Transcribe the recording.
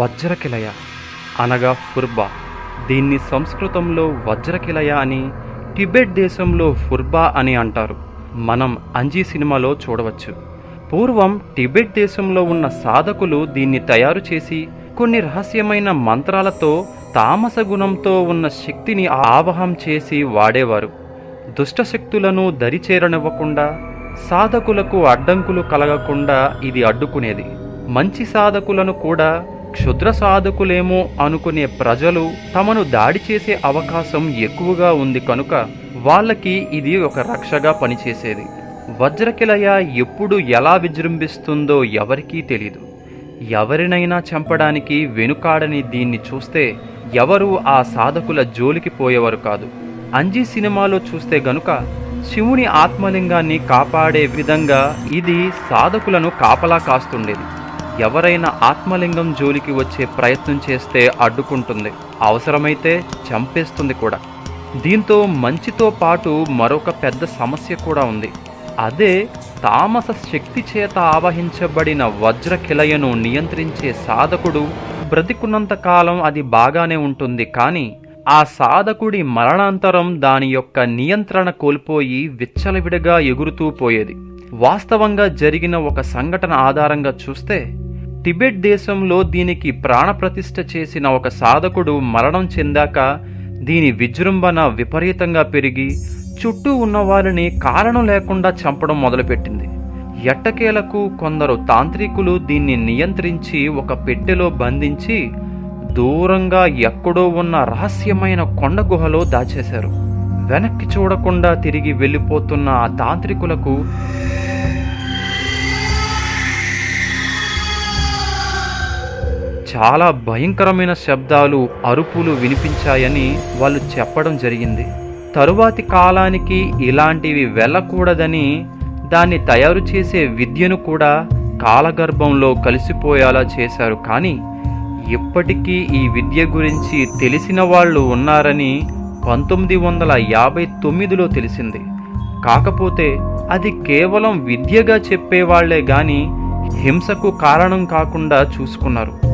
వజ్రకిలయ అనగా ఫుర్బా. దీన్ని సంస్కృతంలో వజ్రకిలయ అని టిబెట్ దేశంలో ఫుర్బా అని అంటారు. మనం అంజీ సినిమాలో చూడవచ్చు. పూర్వం టిబెట్ దేశంలో ఉన్న సాధకులు దీన్ని తయారు చేసి కొన్ని రహస్యమైన మంత్రాలతో తామస గుణంతో ఉన్న శక్తిని ఆవహం చేసి వాడేవారు. దుష్టశక్తులను దరిచేరనివ్వకుండా సాధకులకు అడ్డంకులు కలగకుండా ఇది అడ్డుకునేది. మంచి సాధకులను కూడా క్షుద్ర సాధకులేమో అనుకునే ప్రజలు తమను దాడి చేసే అవకాశం ఎక్కువగా ఉంది కనుక వాళ్ళకి ఇది ఒక రక్షగా పనిచేసేది. వజ్రకిలయ ఎప్పుడు ఎలా విజృంభిస్తుందో ఎవరికీ తెలీదు. ఎవరినైనా చంపడానికి వెనుకాడని దీన్ని చూస్తే ఎవరు ఆ సాధకుల జోలికి పోయేవారు కాదు. అంజీ సినిమాలో చూస్తే గనుక శివుని ఆత్మలింగాన్ని కాపాడే విధంగా ఇది సాధకులను కాపలా కాస్తుండేది. ఎవరైనా ఆత్మలింగం జోలికి వచ్చే ప్రయత్నం చేస్తే అడ్డుకుంటుంది. అవసరమైతే చంపేస్తుంది కూడా. దీంతో మంచితో పాటు మరొక పెద్ద సమస్య కూడా ఉంది. అదే తామస శక్తి చేత ఆవహించబడిన వజ్రకిలయను నియంత్రించే సాధకుడు బ్రతికున్నంత కాలం అది బాగానే ఉంటుంది కానీ ఆ సాధకుడి మరణాంతరం దాని యొక్క నియంత్రణ కోల్పోయి విచ్చలవిడిగా ఎగురుతూ పోయేది. వాస్తవంగా జరిగిన ఒక సంఘటన ఆధారంగా చూస్తే టిబెట్ దేశంలో దీనికి ప్రాణప్రతిష్ఠ చేసిన ఒక సాధకుడు మరణం చెందాక దీని విజృంభణ విపరీతంగా పెరిగి చుట్టూ ఉన్న వారిని కారణం లేకుండా చంపడం మొదలుపెట్టింది. ఎట్టకేలకు కొందరు తాంత్రికులు దీన్ని నియంత్రించి ఒక పెట్టెలో బంధించి దూరంగా ఎక్కడో ఉన్న రహస్యమైన కొండ గుహలో దాచేశారు. వెనక్కి చూడకుండా తిరిగి వెళ్ళిపోతున్న ఆ తాంత్రికులకు చాలా భయంకరమైన శబ్దాలు అరుపులు వినిపించాయని వాళ్ళు చెప్పడం జరిగింది. తరువాతి కాలానికి ఇలాంటివి వెళ్ళకూడదని దాన్ని తయారు చేసే విద్యను కూడా కాలగర్భంలో కలిసిపోయేలా చేశారు. కానీ ఇప్పటికీ ఈ విద్య గురించి తెలిసిన వాళ్ళు ఉన్నారని పంతొమ్మిది వందల యాభై తొమ్మిదిలో తెలిసింది. కాకపోతే అది కేవలం విద్యగా చెప్పేవాళ్ళే గాని హింసకు కారణం కాకుండా చూసుకున్నారు.